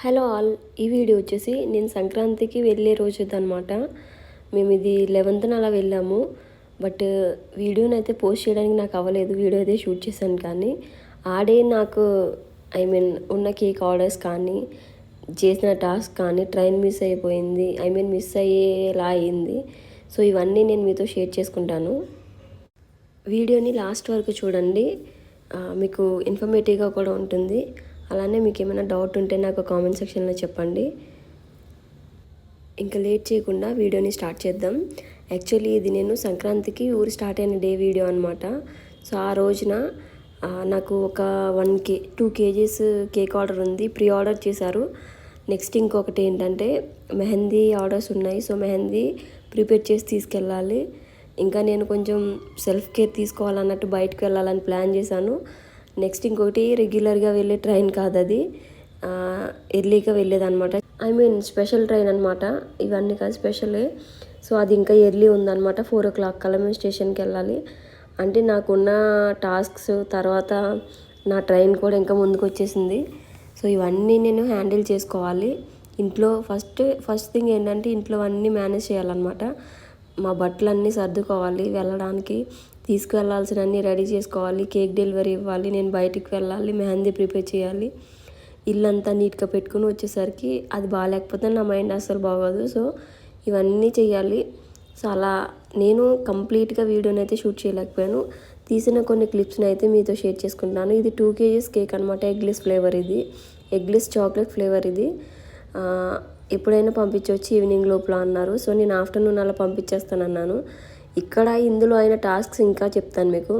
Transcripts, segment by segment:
Hello all ఈ video వచ్చేసి నేను సంక్రాంతికి వెళ్ళే రోజు అనమాట మేము ఇది లెవెన్త్న అలా వెళ్ళాము. బట్ వీడియోని అయితే పోస్ట్ చేయడానికి నాకు అవ్వలేదు. వీడియో అయితే షూట్ చేశాను కానీ ఆడే నాకు ఐ మీన్ ఉన్న కేక్ ఆర్డర్స్ కానీ చేసిన టాస్క్ కానీ ట్రైన్ మిస్ అయిపోయింది. ఐ మీన్ మిస్ అయ్యేలా అయింది. సో ఇవన్నీ నేను మీతో షేర్ చేసుకుంటాను. వీడియోని లాస్ట్ వరకు చూడండి. మీకు ఇన్ఫర్మేటివ్గా కూడా ఉంటుంది. అలానే మీకు ఏమైనా డౌట్ ఉంటే నాకు కామెంట్ సెక్షన్లో చెప్పండి. ఇంకా లేట్ చేయకుండా వీడియోని స్టార్ట్ చేద్దాం. యాక్చువల్లీ ఇది నేను సంక్రాంతికి ఊరు స్టార్ట్ అయిన డే వీడియో అనమాట సో ఆ రోజున నాకు ఒక one K two kgs cake order ఉంది. ప్రీ ఆర్డర్ చేశారు. నెక్స్ట్ ఇంకొకటి ఏంటంటే మెహందీ ఆర్డర్స్ ఉన్నాయి. సో మెహందీ ప్రిపేర్ చేసి తీసుకెళ్ళాలి. ఇంకా నేను కొంచెం సెల్ఫ్ కేర్ తీసుకోవాలన్నట్టు బయటకు వెళ్ళాలని ప్లాన్ చేశాను. నెక్స్ట్ ఇంకొకటి రెగ్యులర్గా వెళ్ళే ట్రైన్ కాదు అది ఎర్లీగా వెళ్ళేదన్నమాట. ఐ మీన్ స్పెషల్ ట్రైన్ అనమాట ఇవన్నీ కాదు స్పెషలే సో అది ఇంకా ఎర్లీ ఉందన్నమాట. ఫోర్ ఓ క్లాక్ కల్లా మేము స్టేషన్కి వెళ్ళాలి. అంటే నాకున్న టాస్క్స్ తర్వాత నా ట్రైన్ కూడా ఇంకా ముందుకు వచ్చేసింది. సో ఇవన్నీ నేను హ్యాండిల్ చేసుకోవాలి. ఇంట్లో ఫస్ట్ ఫస్ట్ థింగ్ ఏంటంటే ఇంట్లో అన్నీ మేనేజ్ చేయాలన్నమాట. మా బట్టలన్నీ సర్దుకోవాలి. వెళ్ళడానికి తీసుకువెళ్ళాల్సిన అన్నీ రెడీ చేసుకోవాలి కేక్ డెలివరీ ఇవ్వాలి నేను బయటికి వెళ్ళాలి మెహందీ ప్రిపేర్ చేయాలి ఇల్లంతా నీట్గా పెట్టుకుని వచ్చేసరికి అది బాగాలేకపోతే నా మైండ్ అస్సలు బాగోదు. సో ఇవన్నీ చేయాలి సో అలా నేను కంప్లీట్గా వీడియోని అయితే షూట్ చేయలేకపోయాను. తీసిన కొన్ని క్లిప్స్ని అయితే మీతో షేర్ చేసుకుంటాను ఇది టూ కేజీస్ కేక్ అనమాట ఎగ్లెస్ ఫ్లేవర్ ఇది. ఎగ్లెస్ చాక్లెట్ ఫ్లేవర్ ఇది. ఎప్పుడైనా పంపించవచ్చు ఈవినింగ్ లోపల అన్నారు. సో నేను ఆఫ్టర్నూన్ అలా పంపించేస్తానన్నాను. ఇక్కడ ఇందులో అయిన టాస్క్స్ ఇంకా చెప్తాను మీకు.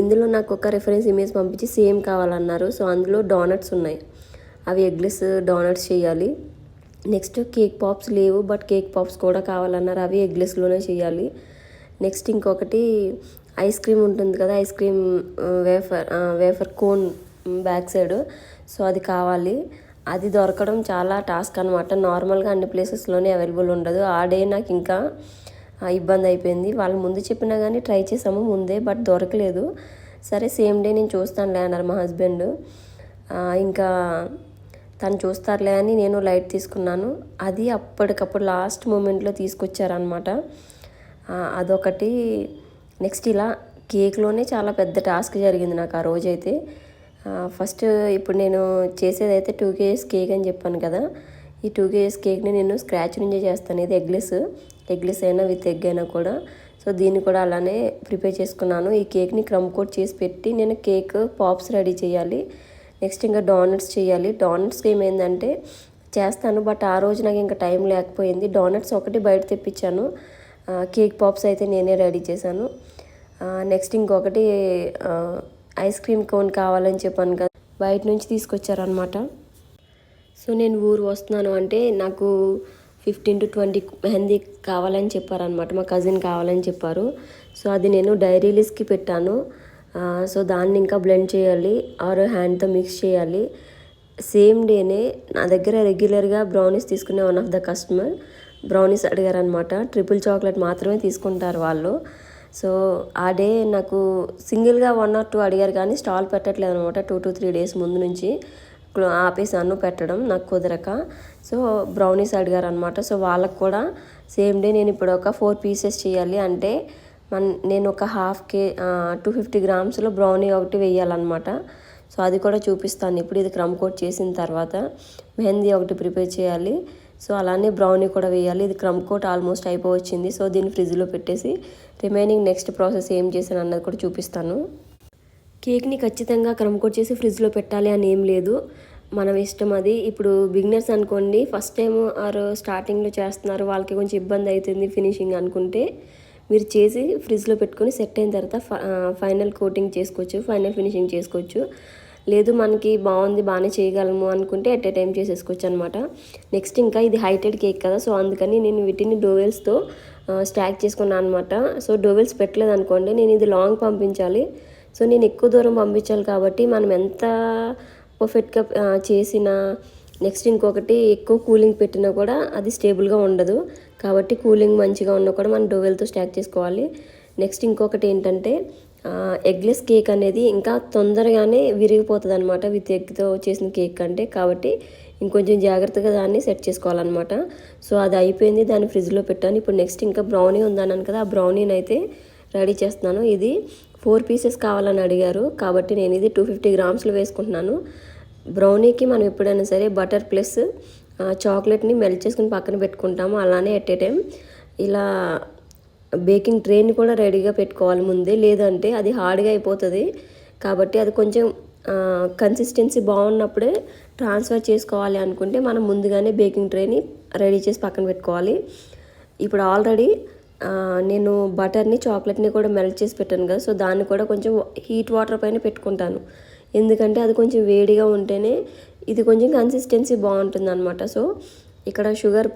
ఇందులో నాకు ఒక రెఫరెన్స్ ఇమేజ్ పంపించి సేమ్ కావాలన్నారు. సో అందులో డోనట్స్ ఉన్నాయి. అవి ఎగ్లెస్ డోనట్స్ చేయాలి. నెక్స్ట్ కేక్ పాప్స్ లేవు బట్ కేక్ పాప్స్ కూడా కావాలన్నారు. అవి ఎగ్లెస్లోనే చేయాలి. నెక్స్ట్ ఇంకొకటి ఐస్ క్రీమ్ ఉంటుంది కదా ice cream wafer wafer cone back side so అది కావాలి. అది దొరకడం చాలా టాస్క్ అనమాట నార్మల్గా అన్ని ప్లేసెస్లోనే అవైలబుల్ ఉండదు. ఆ డే నాకు ఇంకా ఇబ్బంది అయిపోయింది. వాళ్ళు ముందు చెప్పినా కానీ ట్రై చేసాము ముందే బట్ దొరకలేదు. సరే సేమ్ డే నేను చూస్తానులే అన్నారు మా హస్బెండ్. ఇంకా తను చూస్తారులే అని నేను లైట్ తీసుకున్నాను. అది అప్పటికప్పుడు లాస్ట్ మూమెంట్లో తీసుకొచ్చారనమాట అదొకటి. నెక్స్ట్ ఇలా కేక్లోనే చాలా పెద్ద టాస్క్ జరిగింది నాకు ఆ రోజైతే. ఫస్ట్ ఇప్పుడు నేను చేసేదైతే టూ కేజీస్ కేక్ అని చెప్పాను కదా. ఈ టూ కేజీస్ కేక్ని నేను స్క్రాచ్ నుంచే చేస్తాను. ఇది ఎగ్లెస్. ఎగ్లెస్ అయినా విత్ ఎగ్ అయినా కూడా. సో దీన్ని కూడా అలానే ప్రిపేర్ చేసుకున్నాను. ఈ కేక్ని క్రమ్ కోట్ చేసి పెట్టి నేను కేక్ పాప్స్ రెడీ చేయాలి. నెక్స్ట్ ఇంకా డోనట్స్ చేయాలి. డోనట్స్కి ఏమైందంటే చేస్తాను బట్ ఆ రోజు నాకు ఇంకా టైం లేకపోయింది. డోనట్స్ ఒకటి బయట తెప్పించాను. కేక్ పాప్స్ అయితే నేనే రెడీ చేశాను. నెక్స్ట్ ఇంకొకటి ఐస్ క్రీమ్ కోన్ కావాలని చెప్పాను కదా బయట నుంచి తీసుకొచ్చారనమాట సో నేను ఊరు వస్తున్నాను అంటే నాకు ఫిఫ్టీన్ టు ట్వంటీ మెహందీ కావాలని చెప్పారనమాట మా కజిన్ కావాలని చెప్పారు. సో అది నేను డైరీ లిస్ట్కి పెట్టాను. సో దాన్ని ఇంకా బ్లెండ్ చేయాలి. ఆర్ హ్యాండ్తో మిక్స్ చేయాలి. సేమ్ డేనే నా దగ్గర రెగ్యులర్గా బ్రౌనీస్ తీసుకునే one of the customer brownies అడిగారనమాట triple chocolate మాత్రమే తీసుకుంటారు వాళ్ళు. సో ఆ డే నాకు సింగిల్గా వన్ ఆర్ టూ అడిగారు కానీ స్టాల్ పెట్టట్లేదు అనమాట టూ టు త్రీ డేస్ ముందు నుంచి. ఆపేసాను పెట్టడం నాకు కుదరక. సో బ్రౌనీస్ అడిగారు అనమాట సో వాళ్ళకు కూడా సేమ్ డే నేను ఇప్పుడు ఒక ఫోర్ పీసెస్ చేయాలి అంటే మన నేను ఒక హాఫ్ కే టూ ఫిఫ్టీ గ్రామ్స్లో బ్రౌనీ ఒకటి వేయాలన్నమాట. సో అది కూడా చూపిస్తాను. ఇప్పుడు ఇది క్రమ్ కోట్ చేసిన తర్వాత మెహందీ ఒకటి ప్రిపేర్ చేయాలి. సో అలానే బ్రౌనీ కూడా వేయాలి. ఇది క్రమ్ కోట్ ఆల్మోస్ట్ అయిపోవచ్చింది. సో దీన్ని ఫ్రిడ్జ్లో పెట్టేసి రిమైనింగ్ నెక్స్ట్ ప్రాసెస్ ఏం చేశాను అన్నది కూడా చూపిస్తాను. కేక్ని ఖచ్చితంగా క్రమ్ కోట్ చేసి ఫ్రిడ్జ్లో పెట్టాలి అని ఏం లేదు. మనం ఇష్టం అది. ఇప్పుడు బిగినర్స్ అనుకోండి ఫస్ట్ టైం ఆరు స్టార్టింగ్లో చేస్తున్నారు వాళ్ళకి కొంచెం ఇబ్బంది అవుతుంది ఫినిషింగ్ అనుకుంటే మీరు చేసి ఫ్రిడ్జ్లో పెట్టుకొని సెట్ అయిన తర్వాత ఫైనల్ కోటింగ్ చేసుకోవచ్చు ఫైనల్ ఫినిషింగ్ చేసుకోవచ్చు. లేదు మనకి బాగుంది బాగానే చేయగలము అనుకుంటే ఎట్ ఏ టైం చేసేసుకోవచ్చు అనమాట నెక్స్ట్ ఇంకా ఇది హైటెడ్ కేక్ కదా సో అందుకని నేను వీటిని డోవెల్స్తో స్టాక్ చేసుకున్నాను అనమాట సో డోవెల్స్ పెట్టలేదు అనుకోండి నేను ఇది లాంగ్ పంపించాలి. సో నేను ఎక్కువ దూరం పంపించాలి కాబట్టి మనం ఎంత పర్ఫెక్ట్గా చేసిన నెక్స్ట్ ఇంకొకటి ఎక్కువ కూలింగ్ పెట్టినా కూడా అది స్టేబుల్గా ఉండదు. కాబట్టి కూలింగ్ మంచిగా ఉన్నా కూడా మనం డోవెల్తో స్టాక్ చేసుకోవాలి. నెక్స్ట్ ఇంకొకటి ఏంటంటే ఎగ్లెస్ కేక్ అనేది ఇంకా తొందరగానే విరిగిపోతుంది అనమాట విత్ ఎగ్తో చేసిన కేక్ అంటే కాబట్టి ఇంకొంచెం జాగ్రత్తగా దాన్ని సెట్ చేసుకోవాలన్నమాట. సో అది అయిపోయింది దాన్ని ఫ్రిడ్జ్లో పెట్టాను. ఇప్పుడు నెక్స్ట్ ఇంకా బ్రౌనీ ఉందన్నాను కదా ఆ బ్రౌనీని అయితే రెడీ చేస్తున్నాను. ఇది ఫోర్ పీసెస్ కావాలని అడిగారు. కాబట్టి నేను ఇది టూ ఫిఫ్టీ గ్రామ్స్లో వేసుకుంటున్నాను. బ్రౌనీకి మనం ఎప్పుడైనా సరే బటర్ ప్లస్ చాక్లెట్ని మెల్ట్ చేసుకుని పక్కన పెట్టుకుంటాము. అలానే ఎట్ ఏ టైం ఇలా బేకింగ్ ట్రేని కూడా రెడీగా పెట్టుకోవాలి ముందే. లేదంటే అది హార్డ్గా అయిపోతుంది. కాబట్టి అది కొంచెం కన్సిస్టెన్సీ బాగున్నప్పుడే ట్రాన్స్ఫర్ చేసుకోవాలి అనుకుంటే మనం ముందుగానే బేకింగ్ ట్రేని రెడీ చేసి పక్కన పెట్టుకోవాలి. ఇప్పుడు ఆల్రెడీ నేను బటర్ని చాక్లెట్ని కూడా మెల్ట్ చేసి పెట్టాను కదా సో దాన్ని కూడా కొంచెం హీట్ వాటర్ పైన పెట్టుకుంటాను. ఎందుకంటే అది కొంచెం వేడిగా ఉంటేనే ఇది కొంచెం కన్సిస్టెన్సీ బాగుంటుంది అనమాట సో ఇక్కడ షుగర్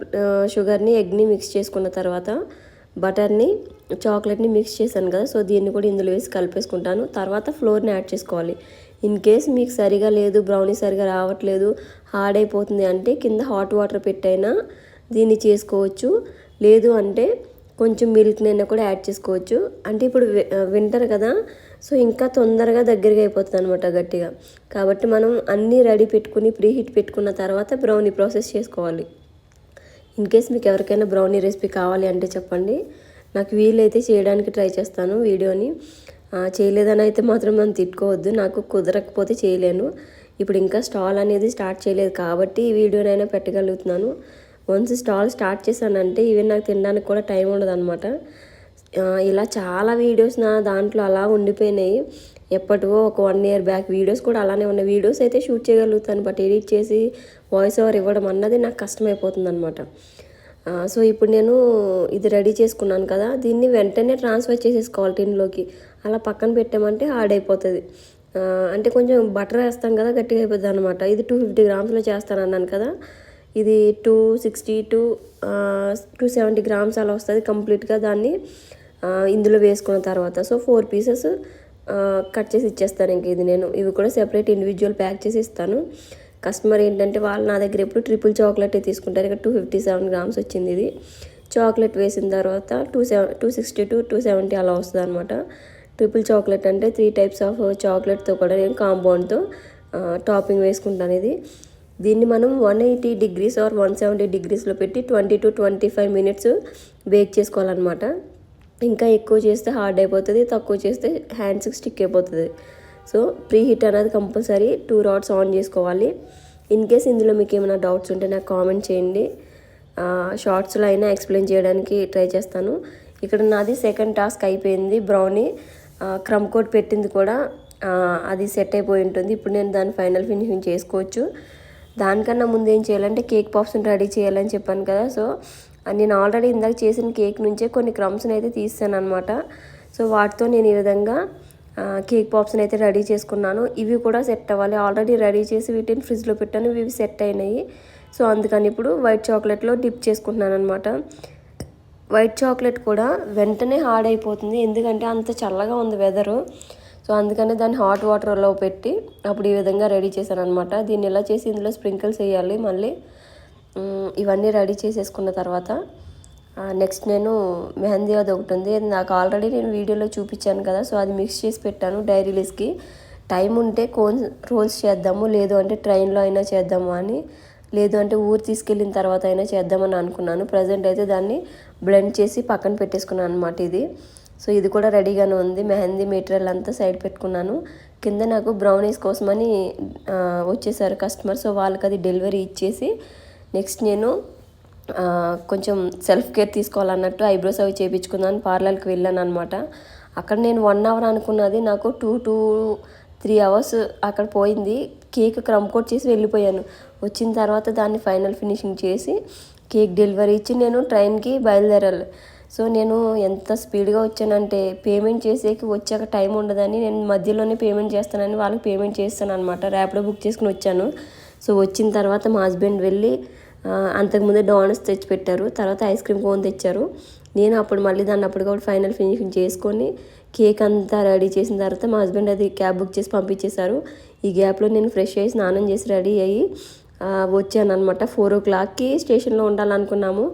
షుగర్ని ఎగ్ని మిక్స్ చేసుకున్న తర్వాత బటర్ని చాక్లెట్ని మిక్స్ చేశాను కదా సో దీన్ని కూడా ఇందులో వేసి కలిపేసుకుంటాను. తర్వాత ఫ్లోర్ని యాడ్ చేసుకోవాలి. ఇన్ కేస్ మీకు సరిగా లేదు బ్రౌనీ సరిగా రావట్లేదు హార్డ్ అయిపోతుంది అంటే కింద హాట్ వాటర్ పెట్టైనా దీన్ని చేసుకోవచ్చు. లేదు అంటే కొంచెం మిల్క్ నైనా కూడా యాడ్ చేసుకోవచ్చు. అంటే ఇప్పుడు వింటర్ కదా సో ఇంకా తొందరగా దగ్గరగా అయిపోతుంది అనమాట గట్టిగా. కాబట్టి మనం అన్నీ రెడీ పెట్టుకుని ప్రీ హీట్ పెట్టుకున్న తర్వాత బ్రౌనీ ప్రాసెస్ చేసుకోవాలి. ఇన్ కేస్ మీకు ఎవరికైనా బ్రౌనీ రెసిపీ కావాలి అంటే చెప్పండి. నాకు వీలైతే చేయడానికి ట్రై చేస్తాను వీడియోని. చేయలేదని అయితే మాత్రం మనం తిట్టుకోవద్దు. నాకు కుదరకపోతే చేయలేను. ఇప్పుడు ఇంకా స్టాల్ అనేది స్టార్ట్ చేయలేదు కాబట్టి ఈ వీడియోనైనా పెట్టగలుగుతున్నాను. వన్స్ స్టాల్ స్టార్ట్ చేశానంటే ఈవెన్ నాకు తినడానికి కూడా టైం ఉండదన్నమాట. ఇలా చాలా వీడియోస్ నా దాంట్లో అలా ఉండిపోయినాయి. ఎప్పటివో ఒక వన్ ఇయర్ బ్యాక్ వీడియోస్ కూడా అలానే ఉన్నాయి. వీడియోస్ అయితే షూట్ చేయగలుగుతాను బట్ ఎడిట్ చేసి వాయిస్ ఓవర్ ఇవ్వడం అన్నది నాకు కష్టమైపోతుంది అనమాట సో ఇప్పుడు నేను ఇది రెడీ చేసుకున్నాను కదా దీన్ని వెంటనే ట్రాన్స్ఫర్ చేసేసుకోవాలి టిన్లోకి అలా పక్కన పెట్టామంటే హార్డ్ అయిపోతుంది అంటే కొంచెం బటర్ వేస్తాం కదా గట్టిగా అయిపోతుంది అనమాట ఇది టూ ఫిఫ్టీ గ్రామ్స్లో చేస్తాను అన్నాను కదా ఇది two sixty to two seventy grams అలా వస్తుంది కంప్లీట్గా దాన్ని ఇందులో వేసుకున్న తర్వాత. సో ఫోర్ పీసెస్ కట్ చేసి ఇచ్చేస్తాను ఇంక ఇది నేను. ఇవి కూడా సెపరేట్ ఇండివిజువల్ ప్యాక్ చేసి ఇస్తాను. కస్టమర్ ఏంటంటే వాళ్ళు నా దగ్గర ఎప్పుడు ట్రిపుల్ చాక్లెట్ తీసుకుంటారు. ఇక్కడ టూ ఫిఫ్టీ సెవెన్ గ్రామ్స్ వచ్చింది ఇది. చాక్లెట్ వేసిన తర్వాత two seven two sixty to two seventy అలా వస్తుంది అనమాట ట్రిపుల్ చాక్లెట్ అంటే త్రీ టైప్స్ ఆఫ్ చాక్లెట్తో కూడా నేను కాంపౌండ్తో టాపింగ్ వేసుకుంటాను ఇది. దీన్ని మనం one eighty degrees or one seventy డిగ్రీస్లో పెట్టి twenty to twenty five minutes bake చేసుకోవాలన్నమాట. ఇంకా ఎక్కువ చేస్తే హార్డ్ అయిపోతుంది తక్కువ చేస్తే హ్యాండ్స్కి స్టిక్ అయిపోతుంది. సో ప్రీ హీట్ అనేది కంపల్సరీ టూ రాడ్స్ ఆన్ చేసుకోవాలి. ఇన్ కేస్ ఇందులో మీకు ఏమైనా డౌట్స్ ఉంటే నాకు కామెంట్ చేయండి. షార్ట్స్లో అయినా ఎక్స్ప్లెయిన్ చేయడానికి ట్రై చేస్తాను. ఇక్కడ నాది సెకండ్ టాస్క్ అయిపోయింది బ్రౌనీ క్రమ్ కోట్ పెట్టింది కూడా అది సెట్ అయిపోయి ఉంటుంది. ఇప్పుడు నేను దాన్ని ఫైనల్ ఫినిషింగ్ చేసుకోవచ్చు. దానికన్నా ముందు ఏం చేయాలంటే కేక్ పాప్స్ని రెడీ చేయాలని చెప్పాను కదా. సో నేను ఆల్రెడీ ఇందాక చేసిన కేక్ నుంచే కొన్ని క్రమ్స్ని అయితే తీస్తాను అనమాట సో వాటితో నేను ఈ విధంగా కేక్ పాప్స్ని అయితే రెడీ చేసుకున్నాను. ఇవి కూడా సెట్ అవ్వాలి. ఆల్రెడీ రెడీ చేసి వీటిని ఫ్రిడ్జ్లో పెట్టాను. ఇవి సెట్ అయినాయి. సో అందుకని ఇప్పుడు వైట్ చాక్లెట్లో డిప్ చేసుకుంటున్నాను అనమాట వైట్ చాక్లెట్ కూడా వెంటనే హార్డ్ అయిపోతుంది. ఎందుకంటే అంత చల్లగా ఉంది వెదరు. సో అందుకనే దాన్ని హాట్ వాటర్లో పెట్టి అప్పుడు ఈ విధంగా రెడీ చేశాను అనమాట దీన్ని ఎలా చేసి ఇందులో స్ప్రింకిల్స్ వేయాలి మళ్ళీ ఇవన్నీ రెడీ చేసేసుకున్న తర్వాత నెక్స్ట్ నేను మెహందీ అది ఒకటి ఉంది. నాకు ఆల్రెడీ నేను వీడియోలో చూపించాను కదా సో అది మిక్స్ చేసి పెట్టాను డైరీలీస్కి టైం ఉంటే కోన్ రోల్స్ చేద్దాము లేదు అంటే ట్రైన్లో అయినా చేద్దాము అని లేదు అంటే ఊరు తీసుకెళ్ళిన తర్వాత అయినా చేద్దామని అనుకున్నాను. ప్రజెంట్ అయితే దాన్ని బ్లెండ్ చేసి పక్కన పెట్టేసుకున్నాను అనమాట ఇది. సో ఇది కూడా రెడీగానే ఉంది. మెహందీ మెటీరియల్ అంతా సైడ్ పెట్టుకున్నాను. కింద నాకు బ్రౌనీస్ కోసమని వచ్చేసారు కస్టమర్. సో వాళ్ళకి అది డెలివరీ ఇచ్చేసి నెక్స్ట్ నేను కొంచెం సెల్ఫ్ కేర్ తీసుకోవాలన్నట్టు ఐబ్రోస్ అవి చేయించుకుందాను పార్లర్కి వెళ్ళాను అనమాట అక్కడ నేను వన్ అవర్ అనుకున్నది. నాకు టూ టూ త్రీ అవర్స్ అక్కడ పోయింది. కేక్ క్రమ్ కోట్ చేసి వెళ్ళిపోయాను. వచ్చిన తర్వాత దాన్ని ఫైనల్ ఫినిషింగ్ చేసి కేక్ డెలివరీ ఇచ్చి నేను ట్రైన్కి బయలుదేరాలి. సో నేను ఎంత స్పీడ్గా వచ్చానంటే పేమెంట్ చేసేకి వచ్చాక టైం ఉండదని నేను మధ్యలోనే పేమెంట్ చేస్తానని వాళ్ళకి పేమెంట్ చేస్తాను అనమాట ర్యాప్లో బుక్ చేసుకుని వచ్చాను. సో వచ్చిన తర్వాత మా హస్బెండ్ వెళ్ళి అంతకుముందే డోనట్స్ తెచ్చి పెట్టారు తర్వాత ఐస్ క్రీమ్ కోన్ తెచ్చారు. నేను అప్పుడు మళ్ళీ దాన్ని అప్పటికప్పుడు ఫైనల్ ఫినిషింగ్ చేసుకొని కేక్ అంతా రెడీ చేసిన తర్వాత మా హస్బెండ్ అది క్యాబ్ బుక్ చేసి పంపించేశారు. ఈ గ్యాప్లో నేను ఫ్రెష్ అయ్యి స్నానం చేసి రెడీ అయ్యి వచ్చాను అనమాట ఫోర్ ఓ క్లాక్కి స్టేషన్లో ఉండాలనుకున్నాము.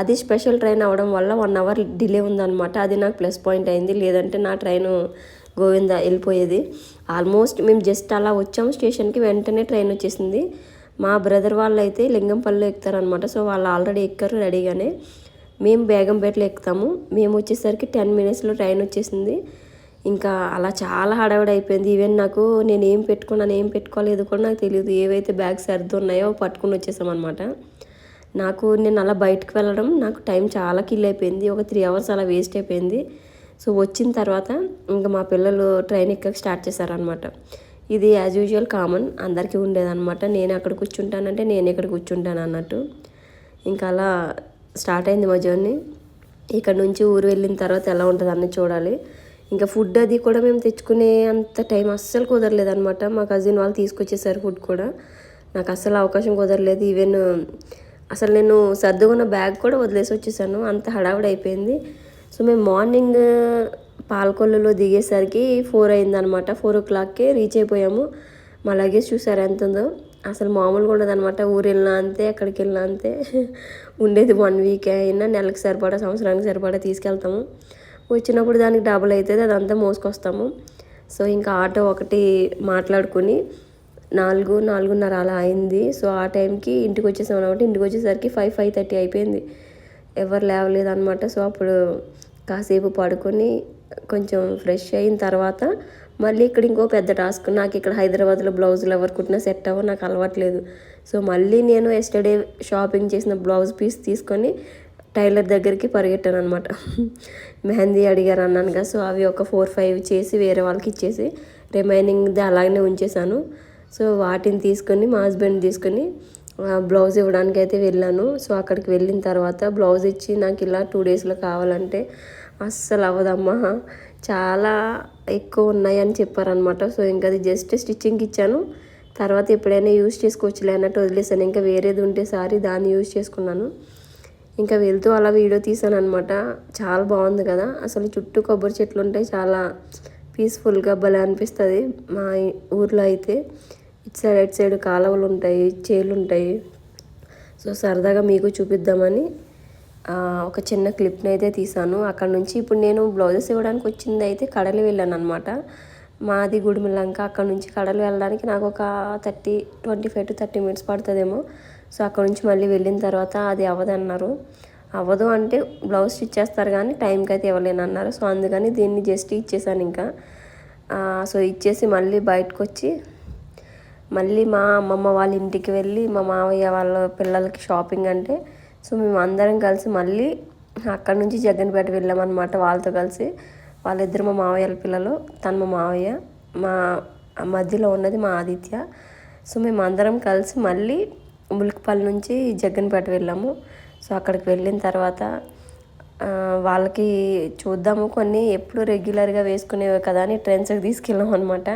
అది స్పెషల్ ట్రైన్ అవ్వడం వల్ల వన్ అవర్ డిలే ఉందన్నమాట. అది నాకు ప్లస్ పాయింట్ అయింది. లేదంటే నా ట్రైను గోవింద వెళ్ళిపోయేది. ఆల్మోస్ట్ మేము జస్ట్ అలా వచ్చాము. స్టేషన్కి వెంటనే ట్రైన్ వచ్చేసింది. మా బ్రదర్ వాళ్ళు అయితే లింగంపల్లిలో ఎక్కుతారనమాట సో వాళ్ళు ఆల్రెడీ ఎక్కారు రెడీగానే. మేము బేగంపేటలో ఎక్కుతాము. మేము వచ్చేసరికి టెన్ మినిట్స్లో ట్రైన్ వచ్చేసింది. ఇంకా అలా చాలా హడావిడి అయిపోయింది. ఈవెన్ నాకు నేను ఏం పెట్టుకున్నాను ఏం పెట్టుకోలేదు కూడా నాకు తెలియదు ఏవైతే బ్యాగ్స్ సర్దు ఉన్నాయో పట్టుకుని వచ్చేసామన్నమాట. నాకు నేను అలా బయటకు వెళ్ళడం నాకు టైం చాలా కిల్ అయిపోయింది. ఒక త్రీ అవర్స్ అలా వేస్ట్ అయిపోయింది. సో వచ్చిన తర్వాత ఇంకా మా పిల్లలు ట్రైన్ ఎక్కక స్టార్ట్ చేశారనమాట ఇది యాజ్ యూజువల్ కామన్ అందరికీ ఉండేదన్నమాట. నేను అక్కడ కూర్చుంటానంటే నేను ఇక్కడ కూర్చుంటాను అన్నట్టు. ఇంకా అలా స్టార్ట్ అయింది మా జర్నీ ఇక్కడ నుంచి ఊరు వెళ్ళిన తర్వాత ఎలా ఉంటుంది అన్నీ చూడాలి. ఇంకా ఫుడ్ అది కూడా మేము తెచ్చుకునే అంత టైం అస్సలు కుదరలేదు అనమాట మా కజిన్ వాళ్ళు తీసుకొచ్చేసారు ఫుడ్ కూడా. నాకు అస్సలు అవకాశం కుదరలేదు. ఈవెన్ అసలు నేను సర్దుకున్న బ్యాగ్ కూడా వదిలేసి వచ్చేసాను. అంత హడావిడి అయిపోయింది. సో మేము మార్నింగ్ పాలకొల్లులో దిగేసరికి ఫోర్ అయిందనమాట. ఫోర్ ఓ క్లాక్కే రీచ్ అయిపోయాము. మా లగేజ్ చూసారు ఎంత ఉందో? అసలు మామూలుగా ఉండదనమాట. ఊరు వెళ్ళినా అంతే ఎక్కడికి వెళ్ళినా అంతే. ఉండేది వన్ వీక్ అయినా నెలకు సరిపడా సంవత్సరానికి సరిపడా తీసుకెళ్తాము. వచ్చినప్పుడు దానికి డబుల్ అవుతుంది అదంతా మోసుకొస్తాము. సో ఇంకా ఆటో ఒకటి మాట్లాడుకుని నాలుగు నాలుగున్నర అలా అయింది. సో ఆ టైంకి ఇంటికి వచ్చేసాం అనమాట ఇంటికి వచ్చేసరికి ఫైవ్ ఫైవ్ థర్టీ అయిపోయింది. ఎవరు లేవలేదు అనమాట సో అప్పుడు కాసేపు పడుకొని కొంచెం ఫ్రెష్ అయిన తర్వాత మళ్ళీ ఇక్కడ ఇంకో పెద్ద టాస్క్. నాకు ఇక్కడ హైదరాబాద్లో బ్లౌజులు ఎవరు కుట్టినా సెట్ అవ్వ నాకు అలవాట్లేదు. సో మళ్ళీ నేను ఎస్టర్డే షాపింగ్ చేసిన బ్లౌజ్ పీస్ తీసుకొని టైలర్ దగ్గరికి పరిగెట్టాను అనమాట మెహందీ అడిగారు అన్నాను కదా సో అవి ఒక ఫోర్ ఫైవ్ చేసి వేరే వాళ్ళకి ఇచ్చేసి రిమైనింగ్ది అలాగనే ఉంచేసాను సో వాటిని తీసుకొని మా హస్బెండ్ తీసుకొని బ్లౌజ్ ఇవ్వడానికి అయితే వెళ్ళాను. సో అక్కడికి వెళ్ళిన తర్వాత బ్లౌజ్ ఇచ్చి నాకు ఇలా టూ డేస్లో కావాలంటే అస్సలు అవ్వదమ్మా. చాలా ఎక్కువ ఉన్నాయి అని చెప్పారనమాట సో ఇంకా అది జస్ట్ స్టిచ్చింగ్కి ఇచ్చాను. తర్వాత ఎప్పుడైనా యూజ్ చేసుకోవచ్చులే అన్నట్టు వదిలేసాను. ఇంకా వేరేది ఉంటే సారీ దాన్ని యూజ్ చేసుకున్నాను. ఇంకా వెళ్తూ అలా వీడియో తీసాను అనమాట చాలా బాగుంది కదా. అసలు చుట్టూ కొబ్బరి చెట్లు ఉంటాయి చాలా పీస్ఫుల్గా భలే అనిపిస్తుంది. మా ఊర్లో అయితే ఇటు సైడ్ అటు సైడ్ కాలువలు ఉంటాయి చేలు ఉంటాయి సో సరదాగా మీకు చూపిద్దామని ఒక చిన్న క్లిప్ని అయితే తీసాను. అక్కడ నుంచి ఇప్పుడు నేను బ్లౌజెస్ ఇవ్వడానికి వచ్చింది అయితే కడలి వెళ్ళాను అనమాట మాది గుడిమిల్లంక అక్కడ నుంచి కడలు వెళ్ళడానికి నాకు ఒక thirty twenty five to thirty minutes పడుతుందేమో. సో అక్కడ నుంచి మళ్ళీ వెళ్ళిన తర్వాత అది అవ్వదన్నారు. అవ్వదు అంటే బ్లౌజ్ స్టిచ్ చేస్తారు కానీ టైంకి అయితే ఇవ్వలేను అన్నారు సో అందుకని దీన్ని జస్ట్ ఇచ్చేసాను ఇంకా. సో ఇచ్చేసి మళ్ళీ బయటకు వచ్చి మళ్ళీ మా అమ్మమ్మ వాళ్ళ ఇంటికి వెళ్ళి మా మావయ్య వాళ్ళ పిల్లలకి షాపింగ్ అంటే సో మేము అందరం కలిసి మళ్ళీ అక్కడ నుంచి జగన్పేట వెళ్ళామన్నమాట వాళ్ళతో కలిసి. వాళ్ళిద్దరు మా మావయ్య పిల్లలు తను మా మావయ్య. మా మధ్యలో ఉన్నది మా ఆదిత్య. సో మేము అందరం కలిసి మళ్ళీ ములికిపల్లి నుంచి జగ్గన్పేట వెళ్ళాము. సో అక్కడికి వెళ్ళిన తర్వాత వాళ్ళకి చూద్దాము కొన్ని ఎప్పుడు రెగ్యులర్గా వేసుకునేవి కదా అని ట్రెండ్స్కి తీసుకెళ్ళాం అనమాట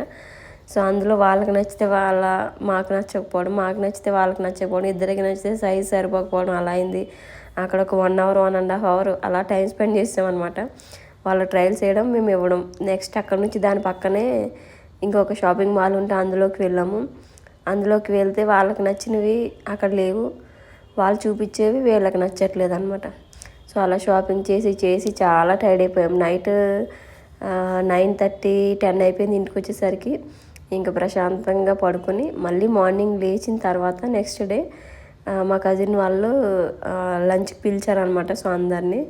సో అందులో వాళ్ళకి నచ్చితే వాళ్ళ మాకు నచ్చకపోవడం మాకు నచ్చితే వాళ్ళకి నచ్చకపోవడం ఇద్దరికి నచ్చితే సైజ్ సరిపోకపోవడం అలా అయింది. అక్కడ ఒక one hour one and half hour అలా టైం స్పెండ్ చేసామన్నమాట వాళ్ళు ట్రయల్స్ చేయడం మేము ఇవ్వడం. నెక్స్ట్ అక్కడ నుంచి దాని పక్కనే ఇంకొక షాపింగ్ మాల్ ఉంటే అందులోకి వెళ్ళాము. అందులోకి వెళ్తే వాళ్ళకి నచ్చినవి అక్కడ లేవు. వాళ్ళు చూపించేవి వీళ్ళకి నచ్చట్లేదు అనమాట సో అలా షాపింగ్ చేసి చేసి చాలా టైర్డ్ అయిపోయాం. నైట్ నైన్ థర్టీ టెన్ అయిపోయింది ఇంటికి వచ్చేసరికి. ఇంకా ప్రశాంతంగా పడుకొని మళ్ళీ మార్నింగ్ లేచిన తర్వాత నెక్స్ట్ డే మా కజిన్ వాళ్ళు లంచ్కి పిలిచారనమాట సో అందరినీ.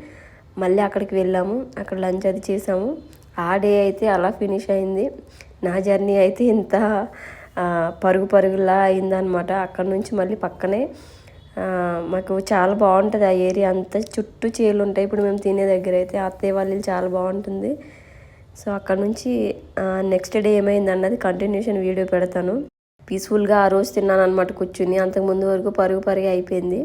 మళ్ళీ అక్కడికి వెళ్ళాము. అక్కడ లంచ్ అది చేసాము. ఆ డే అయితే అలా ఫినిష్ అయింది. నా జర్నీ అయితే ఇంత పరుగు పరుగులా అయిందనమాట అక్కడ నుంచి మళ్ళీ పక్కనే మాకు చాలా బాగుంటుంది ఆ ఏరియా అంతా. చుట్టూ చేలు ఉంటాయి. ఇప్పుడు మేము తినే దగ్గర అయితే అత్తయ్య వాళ్ళు చాలా బాగుంటుంది. సో అక్కడ నుంచి నెక్స్ట్ డే ఏమైంది అన్నది కంటిన్యూషన్ వీడియో పెడతాను. పీస్ఫుల్గా ఆ రోజు తిన్నాను అనమాట కూర్చుని. అంతకుముందు వరకు పరుగు పరుగు అయిపోయింది.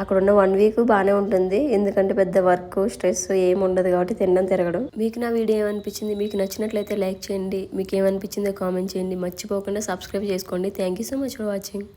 అక్కడ ఉన్న వన్ వీక్ బాగానే ఉంటుంది. ఎందుకంటే పెద్ద వర్క్ స్ట్రెస్ ఏమి ఉండదు కాబట్టి తినడం తిరగడం. మీకు నా వీడియో ఏమనిపించింది? మీకు నచ్చినట్లయితే లైక్ చేయండి. మీకు ఏమనిపించిందో కామెంట్ చేయండి. మర్చిపోకుండా సబ్స్క్రైబ్ చేసుకోండి. Thank you so much for watching